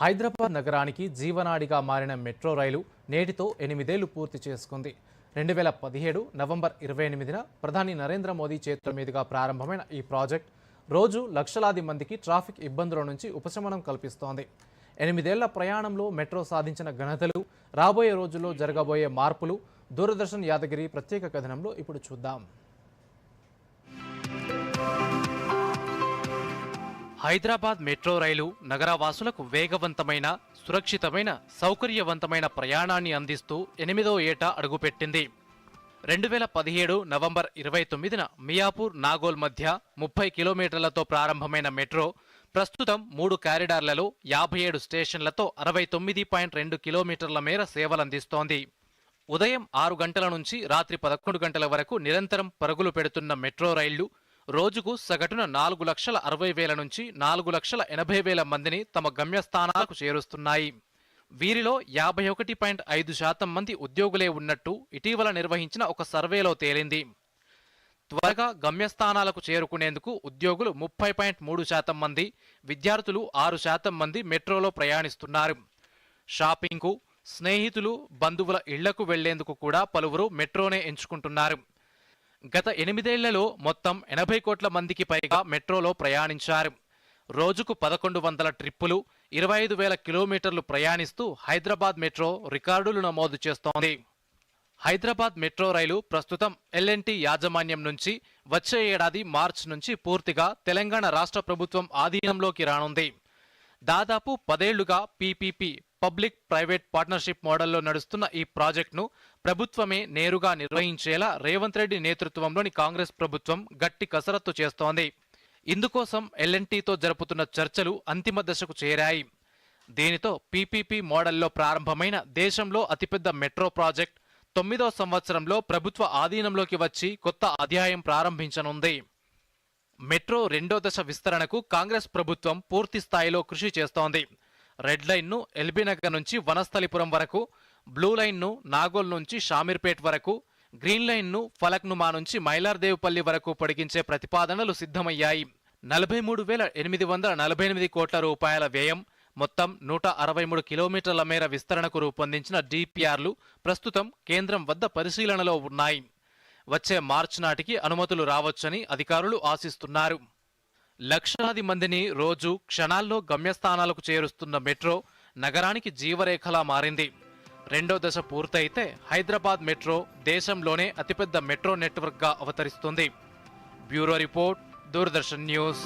హైదరాబాద్ నగరానికి జీవనాడిగా మారిన మెట్రో రైలు నేటితో ఎనిమిదేళ్ళు పూర్తి చేసుకుంది. రెండు వేల పదిహేడు నవంబర్ ఇరవై ఎనిమిదిన ప్రధాని నరేంద్ర మోదీ చేతుల మీదుగా ప్రారంభమైన ఈ ప్రాజెక్ట్ రోజు లక్షలాది మందికి ట్రాఫిక్ ఇబ్బందుల నుంచి ఉపశమనం కల్పిస్తోంది. ఎనిమిదేళ్ళ ప్రయాణంలో మెట్రో సాధించిన ఘనతలు రాబోయే రోజుల్లో జరగబోయే మార్పులు దూరదర్శన్ యాదగిరి ప్రత్యేక కథనంలో ఇప్పుడు చూద్దాం. హైదరాబాద్ మెట్రో రైలు నగరవాసులకు వేగవంతమైన సురక్షితమైన సౌకర్యవంతమైన ప్రయాణాన్ని అందిస్తూ ఎనిమిదో ఏట అడుగుపెట్టింది. రెండు వేల పదిహేడు నవంబర్ ఇరవై తొమ్మిదిన మియాపూర్ నాగోల్ మధ్య ముప్పై కిలోమీటర్లతో ప్రారంభమైన మెట్రో ప్రస్తుతం మూడు కారిడార్లలో యాభై ఏడు స్టేషన్లతో అరవై తొమ్మిది పాయింట్ రెండు కిలోమీటర్ల మేర సేవలందిస్తోంది. ఉదయం ఆరు గంటల నుంచి రాత్రి పదకొండు గంటల వరకు నిరంతరం పరుగులు పెడుతున్న మెట్రో రైళ్ళు రోజుకు సగటున నాలుగు లక్షల అరవై వేల నుంచి నాలుగు లక్షల ఎనభై వేల మందిని తమ గమ్యస్థానాలకు చేరుస్తున్నాయి. వీరిలో యాభై ఒకటి పాయింట్ ఐదు శాతం మంది ఉద్యోగులే ఉన్నట్టు ఇటీవల నిర్వహించిన ఒక సర్వేలో తేలింది. త్వరగా గమ్యస్థానాలకు చేరుకునేందుకు ఉద్యోగులు ముప్పై పాయింట్ మూడు శాతం మంది విద్యార్థులు ఆరు శాతం మంది మెట్రోలో ప్రయాణిస్తున్నారు. షాపింగ్కు స్నేహితులు బంధువుల ఇళ్ళకు వెళ్ళేందుకు కూడా పలువురు మెట్రోనే ఎంచుకుంటున్నారు. గత ఎనిమిదేళ్ళలో మొత్తం ఎనభై కోట్ల మందికి పైగా మెట్రోలో ప్రయాణించారు. రోజుకు పదకొండు వందల ట్రిప్పులు ఇరవై ఐదు వేల కిలోమీటర్లు ప్రయాణిస్తూ హైదరాబాద్ మెట్రో రికార్డులు నమోదు చేస్తోంది. హైదరాబాద్ మెట్రో రైలు ప్రస్తుతం ఎల్ఎన్టీ యాజమాన్యం నుంచి వచ్చే ఏడాది మార్చ్ నుంచి పూర్తిగా తెలంగాణ రాష్ట్ర ప్రభుత్వం ఆధీనంలోకి రానుంది. దాదాపు పదేళ్ళుగా పీపీపీ పబ్లిక్ ప్రైవేట్ పార్ట్నర్షిప్ మోడల్లో నడుస్తున్న ఈ ప్రాజెక్టును ప్రభుత్వమే నేరుగా నిర్వహించేలా రేవంత్ రెడ్డి నేతృత్వంలోని కాంగ్రెస్ ప్రభుత్వం గట్టి కసరత్తు చేస్తోంది. ఇందుకోసం ఎల్ఎన్టీతో జరుపుతున్న చర్చలు అంతిమ దశకు చేరాయి. దీనితో పీపీపీ మోడల్లో ప్రారంభమైన దేశంలో అతిపెద్ద మెట్రో ప్రాజెక్ట్ తొమ్మిదో సంవత్సరంలో ప్రభుత్వ ఆధీనంలోకి వచ్చి కొత్త అధ్యాయం ప్రారంభించనుంది. మెట్రో రెండో దశ విస్తరణకు కాంగ్రెస్ ప్రభుత్వం పూర్తి స్థాయిలో కృషి చేస్తోంది. రెడ్ లైన్ను ఎల్బీనగర్ నుంచి వనస్థలిపురం వరకు బ్లూ లైన్ను నాగోల్ నుంచి షామీర్పేట్ వరకు గ్రీన్ లైన్ను ఫలక్నుమా నుంచి మైలార్దేవ్పల్లి వరకు పొడిగించే ప్రతిపాదనలు సిద్ధమయ్యాయి. నలభై మూడు వేల ఎనిమిది వందల నలభై ఎనిమిది కోట్ల రూపాయల వ్యయం మొత్తం నూట అరవై మూడు కిలోమీటర్ల మేర విస్తరణకు రూపొందించిన డిపిఆర్లు ప్రస్తుతం కేంద్రం వద్ద పరిశీలనలో ఉన్నాయి. వచ్చే మార్చి నాటికి అనుమతులు రావచ్చని అధికారులు ఆశిస్తున్నారు. లక్షలాది మందిని రోజు క్షణాల్లో గమ్యస్థానాలకు చేరుస్తున్న మెట్రో నగరానికి జీవరేఖలా మారింది. రెండో దశ పూర్తయితే హైదరాబాద్ మెట్రో దేశంలోనే అతిపెద్ద మెట్రో నెట్వర్క్గా అవతరిస్తుంది. Bureau report Doordarshan news.